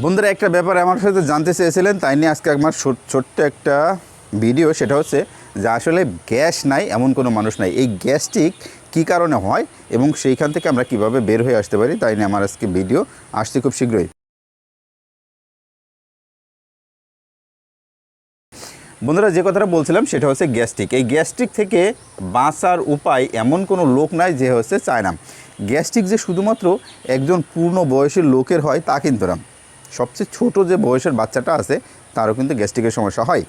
বন্ধুরা, একটা ব্যাপার আমার সাথে জানতে চেয়েছিলেন, তাই নিয়ে আজকে আমার ছোট- ছোট্ট একটা ভিডিও, সেটা হচ্ছে যে আসলে গ্যাস নাই, এমন কোনো মানুষ নাই। এই গ্যাস্ট্রিক কী কারণে হয় এবং সেইখান থেকে আমরা কীভাবে বের হয়ে আসতে পারি, তাই নিয়ে আমার আজকে ভিডিও আসছে খুব শীঘ্রই। বন্ধুরা, যে কথাটা বলছিলাম, সেটা হচ্ছে গ্যাস্ট্রিক। এই গ্যাস্ট্রিক থেকে বাঁচার উপায় এমন কোনো লোক নাই যে হচ্ছে চায় না। গ্যাস্ট্রিক যে শুধুমাত্র একজন পূর্ণ বয়সের লোকের হয়, তা কিন্তু না। সবচেয়ে ছোট যে বয়সের বাচ্চাটা আছে, তারও কিন্তু গ্যাস্ট্রিকের সমস্যা হয়।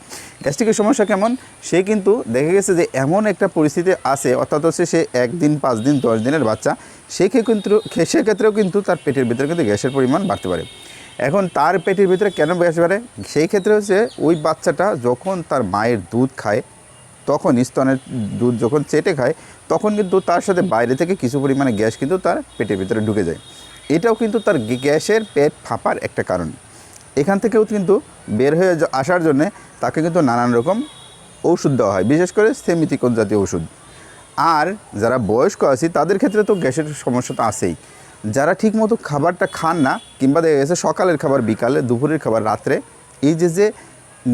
গ্যাস্ট্রিকের সমস্যা কেমন? সে কিন্তু দেখে গেছে যে এমন একটা পরিস্থিতি আছে, অর্থাৎ হচ্ছে সে একদিন, পাঁচ দিন, দশ দিনের বাচ্চা সেক্ষেত্রে কিন্তু সেক্ষেত্রেও কিন্তু তার পেটের ভিতরে কিন্তু গ্যাসের পরিমাণ বাড়তে পারে। এখন তার পেটের ভিতরে কেন গ্যাস বাড়ে? সেই ক্ষেত্রে হচ্ছে ওই বাচ্চাটা যখন তার মায়ের দুধ খায়, তখন স্তনের দুধ যখন চেটে খায়, তখন কিন্তু তার সাথে বাইরে থেকে কিছু পরিমাণে গ্যাস কিন্তু তার পেটের ভিতরে ঢুকে যায়। এটাও কিন্তু তার গ্যাসের পেট ফাঁপার একটা কারণ। এখান থেকেও কিন্তু বের হয়ে আসার জন্যে তাকে কিন্তু নানান রকম ওষুধ দেওয়া হয়, বিশেষ করে সেমিতিকন জাতীয় ওষুধ আর যারা বয়স্ক আছে, তাদের ক্ষেত্রে তো গ্যাসের সমস্যা তো আছেই। যারা ঠিকমতো খাবারটা খান না, কিংবা দেখা গেছে সকালের খাবার, বিকালে, দুপুরের খাবার, রাত্রে, এই যে যে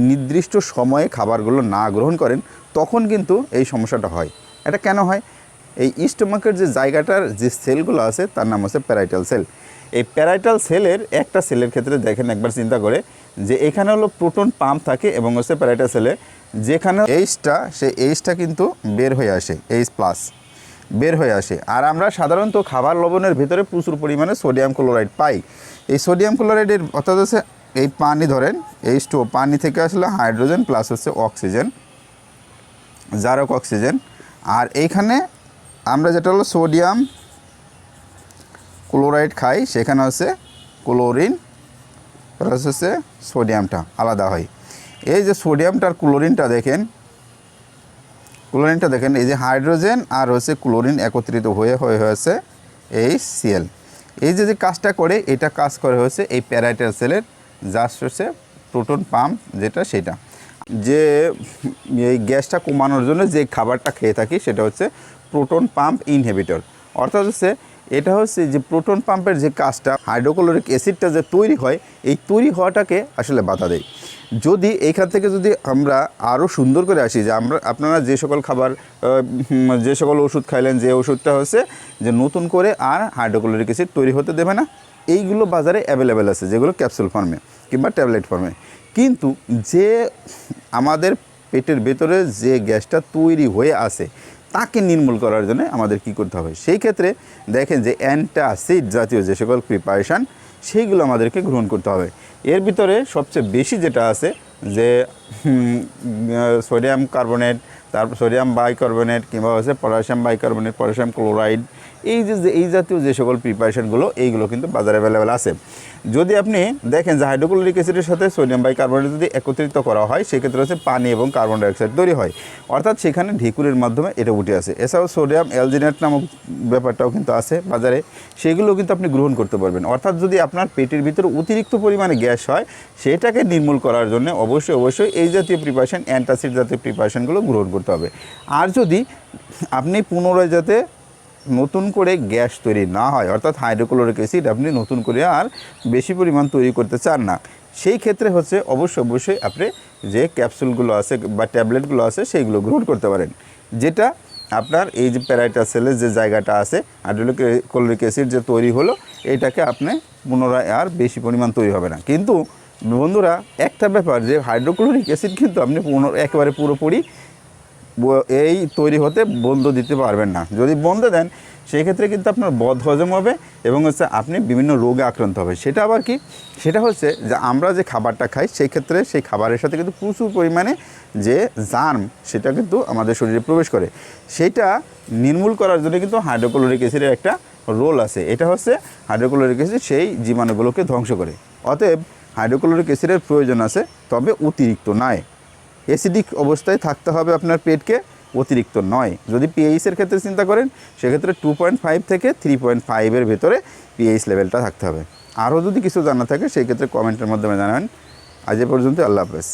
নির্দিষ্ট সময়ে খাবারগুলো না গ্রহণ করেন, তখন কিন্তু এই সমস্যাটা হয়। এটা কেন হয়? এই স্টোমাকের যে জায়গাটার যে সেলগুলো আছে, তার নাম হচ্ছে প্যারাইটাল সেল এই প্যারাইটাল সেলের একটা সেলের ক্ষেত্রে দেখেন একবার চিন্তা করে যে এখানে হলো প্রোটন পাম্প থাকে এবং হচ্ছে প্যারাইটাল সেলে যেখানে এইচটা সেই এইচটা কিন্তু বের হয়ে আসে এইচ প্লাস বের হয়ে আসে। আর আমরা সাধারণত খাবার লবণের ভিতরে প্রচুর পরিমাণে সোডিয়াম ক্লোরাইড পাই। এই সোডিয়াম ক্লোরাইডের অর্থাৎ হচ্ছে এই পানি ধরেন এইচ টু পানি থেকে আসলে হাইড্রোজেন প্লাস হচ্ছে অক্সিজেন জারক অক্সিজেন আর এইখানে আমরা যেটা হলো সোডিয়াম ক্লোরাইড খাই, সেখানে হচ্ছে ক্লোরিন হচ্ছে সোডিয়ামটা আলাদা হয়। এই যে সোডিয়ামটা আর ক্লোরিনটা দেখেন ক্লোরিনটা দেখেন, এই যে হাইড্রোজেন আর হচ্ছে ক্লোরিন একত্রিত হয়ে হয়ে হয়েছে এই সিএল এই যে যে কাজটা করে, এটা কাজ করে হয়েছে এই প্যারাইটাল সেলের, জাস্ট হচ্ছে প্রোটন পাম্প যেটা, সেটা। যে এই গ্যাসটা কমানোর জন্য যে খাবারটা খেয়ে থাকি সেটা হচ্ছে প্রোটন পাম্প ইনহিবিটর। অর্থাৎ হচ্ছে এটা হচ্ছে যে প্রোটন পাম্পের যে কাজটা, হাইড্রোক্লোরিক অ্যাসিডটা যে তৈরি হয়, এই তৈরি হওয়াটাকে আসলে বাধা দেয়। যদি এইখান থেকে যদি আমরা আরও সুন্দর করে আসি যে আমরা, আপনারা যে সকল খাবার যে সকল ওষুধ খাইলেন, যে ওষুধটা হচ্ছে যে নতুন করে আর হাইড্রোক্লোরিক অ্যাসিড তৈরি হতে দেবে না। এইগুলো বাজারে অ্যাভেলেবেল আছে, যেগুলো ক্যাপসুল ফর্মে কিংবা ট্যাবলেট ফর্মে। কিন্তু যে আমাদের পেটের ভেতরে যে গ্যাসটা তৈরি হয়ে আছে, তাকে নির্মূল করার জন্য আমাদের কি করতে হবে? সেই ক্ষেত্রে দেখেন যে অ্যান্টাসিড জাতীয় যে সকল প্রিপারেশান, সেইগুলো আমাদেরকে গ্রহণ করতে হবে। এর ভিতরে সবচেয়ে বেশি যেটা আছে যে সোডিয়াম কার্বনেট, তারপর সোডিয়াম বাইকার্বনেট কিংবা হচ্ছে পটাশিয়াম বাইকার্বনেট, পটাশিয়াম ক্লোরাইড এই যে এই জাতীয় যে সকল প্রিপারেশনগুলো এইগুলো কিন্তু বাজারে অ্যাভেলেবেল আছে। যদি আপনি দেখেন যে হাইড্রোক্লোরিক অ্যাসিডের সাথে সোডিয়াম বাই বাইকার্বনেট যদি একত্রিত করা হয়, সেক্ষেত্রে হচ্ছে পানি এবং কার্বন ডাইঅক্সাইড তৈরি হয়। অর্থাৎ সেখানে ঢেকুরের মাধ্যমে এটা উঠে আসে। এছাড়াও সোডিয়াম অ্যালজিনেট নামক ব্যাপারটাও কিন্তু আছে বাজারে। সেগুলো কিন্তু আপনি গ্রহণ করতে পারবেন। অর্থাৎ যদি আপনার পেটের ভিতরে অতিরিক্ত পরিমাণে গ্যাস হয়, সেটাকে নির্মূল করার জন্য অবশ্যই অবশ্যই এই জাতীয় প্রিপারেশান অ্যান্টাসিড জাতীয় প্রিপারেশনগুলো গ্রহণ করতে হবে। আর যদি আপনি পুনরায় যাতে নতুন করে গ্যাস তৈরি না হয়, অর্থাৎ হাইড্রোক্লোরিক অ্যাসিড আপনি নতুন করে আর বেশি পরিমাণ তৈরি করতে চান না। সেই ক্ষেত্রে হচ্ছে অবশ্যই অবশ্যই আপনি যে ক্যাপসুলগুলো আছে বা ট্যাবলেটগুলো আছে সেইগুলো গ্রহণ করতে পারেন। যেটা আপনার এই যে প্যারাইটাস সেলের যে জায়গাটা আছে হাইড্রোক্লোরিক অ্যাসিড যে তৈরি হলো, এটাকে আপনি পুনরায় আর বেশি পরিমাণ তৈরি হবে না। কিন্তু বন্ধুরা, একটা ব্যাপার যে হাইড্রোক্লোরিক অ্যাসিড কিন্তু আপনি পুনর, একেবারে পুরোপুরি এই তৈরি হতে বন্ধ দিতে পারবেন না। যদি বন্ধ দেন, সেক্ষেত্রে কিন্তু আপনার বদ হজম হবে এবং হচ্ছে আপনি বিভিন্ন রোগে আক্রান্ত হবে। সেটা আবার কি? সেটা হচ্ছে যে আমরা যে খাবারটা খাই সেই ক্ষেত্রে সেই খাবারের সাথে কিন্তু প্রচুর পরিমাণে যে জার্ম, সেটা কিন্তু আমাদের শরীরে প্রবেশ করে। সেটা নির্মূল করার জন্য কিন্তু হাইড্রোক্লোরিক অ্যাসিডের একটা রোল আছে। এটা হচ্ছে হাইড্রোক্লোরিক অ্যাসিড সেই জীবাণুগুলোকে ধ্বংস করে। অতএব হাইড্রোক্লোরিক অ্যাসিডের প্রয়োজন আছে, তবে অতিরিক্ত নয়। অ্যাসিডিক অবস্থায় থাকতে হবে আপনার পেটকে, অতিরিক্ত নয়। যদি পিএইচের ক্ষেত্রে চিন্তা করেন, সেক্ষেত্রে টু পয়েন্ট ফাইভ থেকে থ্রি পয়েন্ট ফাইভের ভেতরে পিএইচ লেভেলটা থাকতে হবে। আরও যদি কিছু জানা থাকে, সেই ক্ষেত্রে কমেন্টের মাধ্যমে জানাবেন। আজ এ পর্যন্ত আল্লাহ হাফেজ।